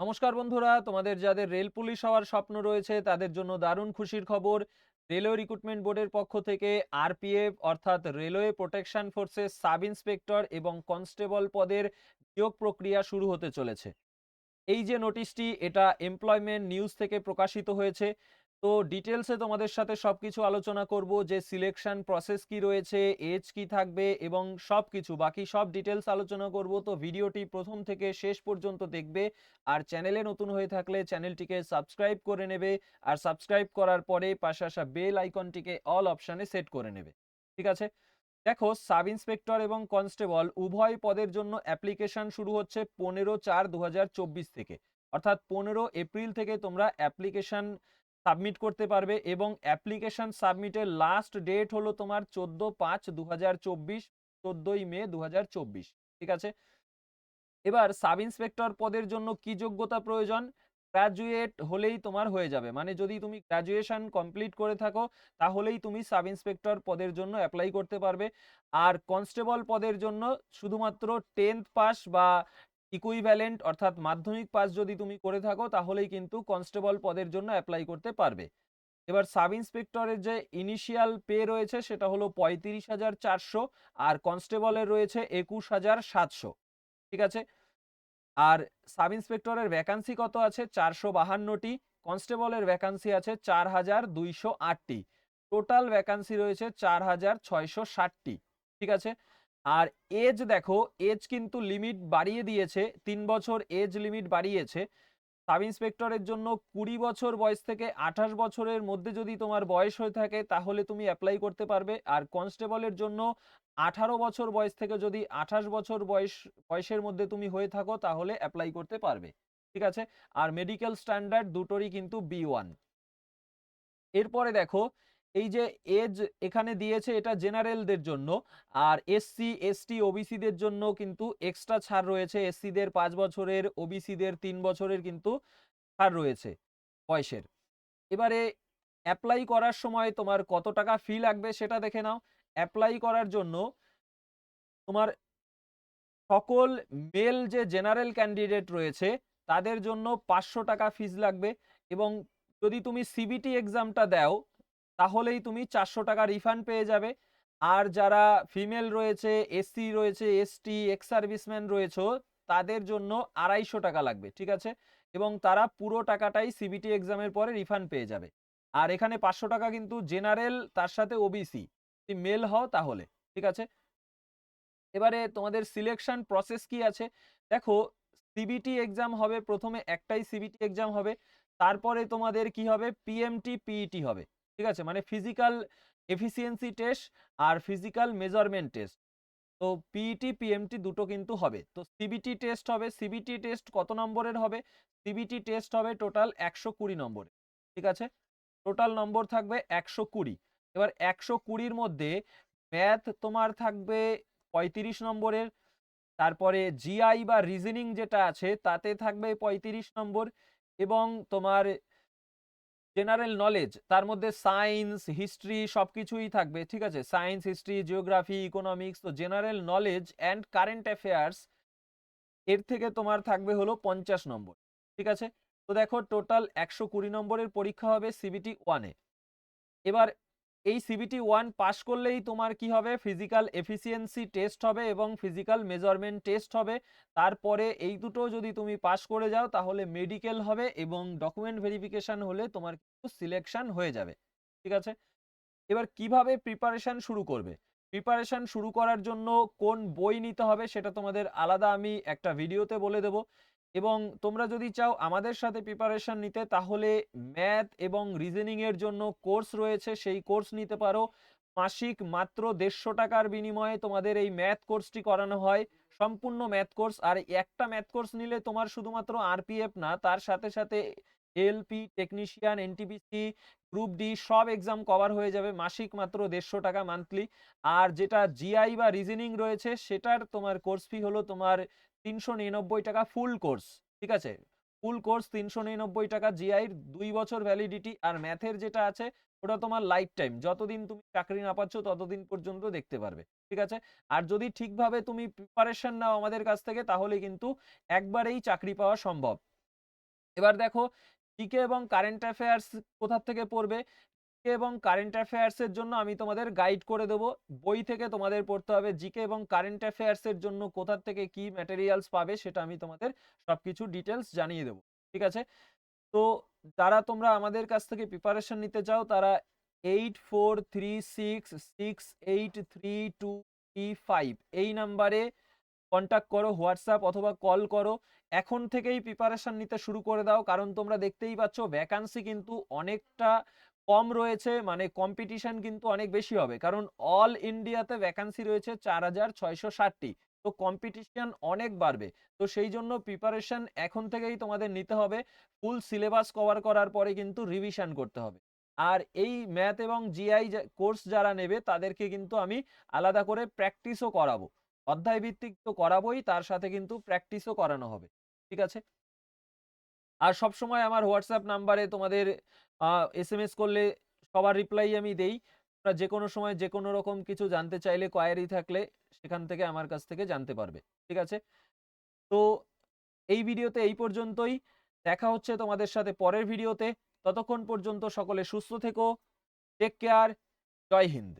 নমস্কার বন্ধুরা, তোমাদের যাদের রেল পুলিশ হওয়ার স্বপ্ন রয়েছে, তাদের জন্য দারুণ খুশির খবর। রেলওয়ে রিক্রুটমেন্ট বোর্ডের পক্ষ থেকে আরপিএফ অর্থাৎ রেলওয়ে প্রোটেকশন ফোর্সের সাব ইন্সপেক্টর এবং কনস্টেবল পদের নিয়োগ প্রক্রিয়া শুরু হতে চলেছে। এই যে নোটিশটি এটা এমপ্লয়মেন্ট নিউজ থেকে প্রকাশিত হয়েছে। তো ডিটেলসে তোমাদের সাথে সবকিছু আলোচনা করব, যে সিলেকশন প্রসেস কি রয়েছে এজ কি থাকবে এবং সব কিছু বাকি সব ডিটেলস আলোচনা করব, তো ভিডিওটি প্রথম থেকে শেষ পর্যন্ত দেখবে। আর চ্যানেলে নতুন হয়ে থাকলে চ্যানেলটিকে সাবস্ক্রাইব করে নেবে। আর সাবস্ক্রাইব করার পরে পাশে আসা বেল আইকনটিকে অল অপশানে সেট করে নেবে। ঠিক আছে? দেখো সাব ইন্সপেক্টর এবং কনস্টেবল উভয় পদের জন্য অ্যাপ্লিকেশন শুরু হচ্ছে পনেরো চার দু থেকে। অর্থাৎ পনেরো এপ্রিল থেকে তোমরা অ্যাপ্লিকেশন সাবমিট করতে পারবে এবং অ্যাপ্লিকেশন সাবমিটের লাস্ট ডেট হলো তোমার চোদ্দ পাঁচ দু হাজার চব্বিশ, চোদ্দোই মে দু হাজার চব্বিশ, ঠিক আছে? এবার সাব ইন্সপেক্টর পদের জন্য কি যোগ্যতা প্রয়োজন? গ্র্যাজুয়েট হলেই তোমার হয়ে যাবে। মানে যদি তুমি গ্র্যাজুয়েশন কমপ্লিট করে থাকো, তাহলেই তুমি সাব ইন্সপেক্টর পদের জন্য অ্যাপ্লাই করতে পারবে। আর কনস্টেবল পদের জন্য শুধুমাত্র টেন্থ পাস বা ইকুইভ্যালেন্ট অর্থাৎ মাধ্যমিক পাস যদি তুমি করে থাকো, তাহলেই কিন্তু কনস্টেবল পদের জন্য অ্যাপ্লাই করতে পারবে। এবার সাব ইন্সপেক্টরের যে ইনিশিয়াল পে রয়েছে, সেটা হলো পঁয়ত্রিশ হাজার চারশো আর কনস্টেবলের রয়েছে একুশ হাজার সাতশো। ঠিক আছে? আর সাব ইন্সপেক্টরের ভ্যাকান্সি কত আছে? চারশো বাহান্নটি। কনস্টেবলের ভ্যাকান্সি আছে চার হাজার দুইশো আটটি। টোটাল ভ্যাকান্সি রয়েছে চার হাজার ছয়শো ষাটটি। ঠিক আছে? আর এজ দেখো এজ কিন্তু লিমিট বাড়িয়ে দিয়েছে, তিন বছর এজ লিমিট বাড়িয়েছে। সাব ইন্সপেক্টরের জন্য কুড়ি বছর বয়স থেকে আঠাশ বছরের মধ্যে যদি তোমার বয়স হয়ে থাকে, তাহলে তুমি অ্যাপ্লাই করতে পারবে। আর কনস্টেবলের জন্য আঠারো বছর বয়স থেকে যদি আঠাশ বছর বয়স, বয়সের মধ্যে তুমি হয়ে থাকো, তাহলে অ্যাপ্লাই করতে পারবে। ঠিক আছে? আর মেডিকেল স্ট্যান্ডার্ড দুটোরই কিন্তু বি ওয়ান এরপরে দেখো এই যে এজ এখানে দিয়েছে এটা জেনারেলদের জন্য, আর এসসি, এসটি, ওবিসিদের জন্য কিন্তু এক্সট্রা ছাড় রয়েছে। এসসিদের পাঁচ বছরের, ওবিসিদের তিন বছরের কিন্তু ছাড় রয়েছে বয়সের। এবারে অ্যাপ্লাই করার সময় তোমার কত টাকা ফি লাগবে সেটা দেখে নাও। অ্যাপ্লাই করার জন্য তোমার সকল মেল যে জেনারেল ক্যান্ডিডেট রয়েছে, তাদের জন্য পাঁচশো টাকা ফিজ লাগবে এবং যদি তুমি সিবিটি এক্সামটা দাও তাহলেই তুমি চারশো টাকা রিফান্ড পেয়ে যাবে। আর যারা ফিমেল রয়েছে এসসি রয়েছে এসটি এক্স সার্ভিসম্যান রয়েছে, তাদের জন্য আড়াইশো টাকা লাগবে, ঠিক আছে? এবং তারা পুরো টাকাটাই সিবিটি এক্সামের পরে রিফান্ড পেয়ে যাবে। আর এখানে পাঁচশো টাকা কিন্তু জেনারেল তার সাথে ওবিসি যদি মেল হও তাহলে, ঠিক আছে? এবারে তোমাদের সিলেকশন প্রসেস কি আছে? দেখো সিবিটি এক্সাম হবে, প্রথমে একটাই সিবিটি এক্সাম হবে, তারপরে তোমাদের কি হবে? পিএমটি পিইটি হবে। ঠিক আছে? মানে ফিজিক্যাল এফিসিয়েন্সি টেস্ট আর ফিজিক্যাল মেজারমেন্ট টেস্ট তো পিইটি পিএমটি দুটো কিন্তু হবে। তো সিবিটি টেস্ট হবে। সিবিটি টেস্ট কত নম্বরের হবে? সিবিটি টেস্ট হবে টোটাল একশো কুড়ি নম্বরের ঠিক আছে? টোটাল নম্বর থাকবে একশো কুড়ি। এবার একশো কুড়ির মধ্যে ম্যাথ তোমার থাকবে পঁয়ত্রিশ নম্বরের। তারপরে জিআই বা রিজনিং যেটা আছে, তাতে থাকবে পঁয়ত্রিশ নম্বর এবং তোমার জেনারেল নলেজ তার মধ্যে সায়েন্স হিস্ট্রি সব কিছুই থাকবে, ঠিক আছে? সায়েন্স হিস্ট্রি জিওগ্রাফি ইকোনমিক্স তো general knowledge and current affairs এর থেকে তোমার থাকবে হলো পঞ্চাশ নম্বর, ঠিক আছে? তো দেখো টোটাল একশো কুড়ি নম্বরের পরীক্ষা হবে সিবিটি ওয়ানে এবার এই সিবিটি ওয়ান পাশ করলেই তোমার কি হবে? ফিজিক্যাল এফিসিয়েন্সি টেস্ট হবে এবং ফিজিক্যাল মেজারমেন্ট টেস্ট হবে। তারপরে এই দুটো যদি তুমি পাশ করে যাও, তাহলে মেডিকেল হবে এবং ডকুমেন্ট ভেরিফিকেশন হলে তোমার কিন্তু সিলেকশন হয়ে যাবে। ঠিক আছে? এবার কীভাবে প্রিপারেশন শুরু করবে? প্রিপারেশন শুরু করার জন্য কোন বই নিতে হবে সেটা তোমাদের আলাদা আমি একটা ভিডিওতে বলে দেব। এবং তোমরা যদি চাও আমাদের সাথে প্রিপারেশন নিতে, তাহলে ম্যাথ এবং রিজনিং এর জন্য কোর্স রয়েছে। সেই কোর্স নিতে পারো। মাসিক মাত্র দেড়শো টাকার বিনিময়ে তোমাদের এই ম্যাথ কোর্সটি করানো হয়। সম্পূর্ণ ম্যাথ কোর্স আর একটা ম্যাথ কোর্স নিলে তোমার শুধুমাত্র আরপিএফ না, তার সাথে সাথে LP technician NTPC group D সব এক্সাম কভার হয়ে যাবে। মাসিক মাত্র দেড়শো টাকা মান্থলি আর যেটা জিআই বা রিজনিং রয়েছে, সেটার তোমার কোর্স ফি হলো তোমার তিনশো নিরানব্বই টাকা ফুল কোর্স ঠিক আছে? ফুল কোর্স তিনশো নিরানব্বই টাকা জিআইর দুই বছর ভ্যালিডিটি আর ম্যাথের যেটা আছে, ওটা তোমার লাইফ টাইম যতদিন তুমি চাকরি না পাচ্ছ, ততদিন পর্যন্ত দেখতে পারবে, ঠিক আছে? আর যদি ঠিকভাবে তুমি প্রিপারেশন নাও আমাদের কাছ থেকে, তাহলে কিন্তু একবারেই চাকরি পাওয়া সম্ভব। এবার দেখো জিকে এবং কারেন্ট অ্যাফেয়ার্স কোথা থেকে পড়বে? এবং কারেন্ট অ্যাফেয়ার্স এর জন্য আমি তোমাদের গাইড করে দেব। বই থেকে তোমাদের পড়তে হবে জিকে এবং কারেন্ট অ্যাফেয়ার্স এর জন্য কোথা থেকে কি ম্যাটেরিয়ালস পাবে সেটা আমি তোমাদের সবকিছু ডিটেলস জানিয়ে দেবো। ঠিক আছে? তো যারা তোমরা আমাদের কাছ থেকে প্রিপারেশন নিতে চাও, তারা eight four three six six eight three two three five এই নাম্বারে কন্ট্যাক্ট করো হোয়াটসঅ্যাপ অথবা কল করো। এখন থেকেই প্রিপারেশন নিতে শুরু করে দাও, কারণ তোমরা দেখতেই পাচ্ছ ভ্যাকান্সি কিন্তু অনেকটা কম রয়েছে মানে কম্পিটিশন কিন্তু অনেক বেশি হবে। কারণ অল ইন্ডিয়াতে ভ্যাকান্সি রয়েছে চার হাজার ছয়শো ষাটটি। তো কম্পিটিশন অনেক বাড়বে। তো সেই জন্য প্রিপারেশন এখন থেকেই তোমাদের নিতে হবে। ফুল সিলেবাস কভার করার পরে কিন্তু রিভিশন করতে হবে। আর এই ম্যাথ এবং জিআই কোর্স যারা নেবে, তাদেরকে কিন্তু আমি আলাদা করে প্র্যাকটিসও করাবো। অধ্যায় ভিত্তিক তো করাবোই, তার সাথে কিন্তু প্র্যাকটিসও করানো হবে। ঠিক আছে? আর সব সময় আমার হোয়াটসঅ্যাপ নাম্বারে তোমাদের এস এম এস করলে সবার রিপ্লাই আমি দেই। তোমরা যে কোনো সময় যে কোনো রকম কিছু জানতে চাইলে কোয়ারি থাকলে সেখান থেকে আমার কাছ থেকে জানতে পারবে, ঠিক আছে? তো এই ভিডিওতে এই পর্যন্তই। দেখা হচ্ছে তোমাদের সাথে পরের ভিডিওতে। ততক্ষণ পর্যন্ত সকলে সুস্থ থেকো। Take care Jai Hind.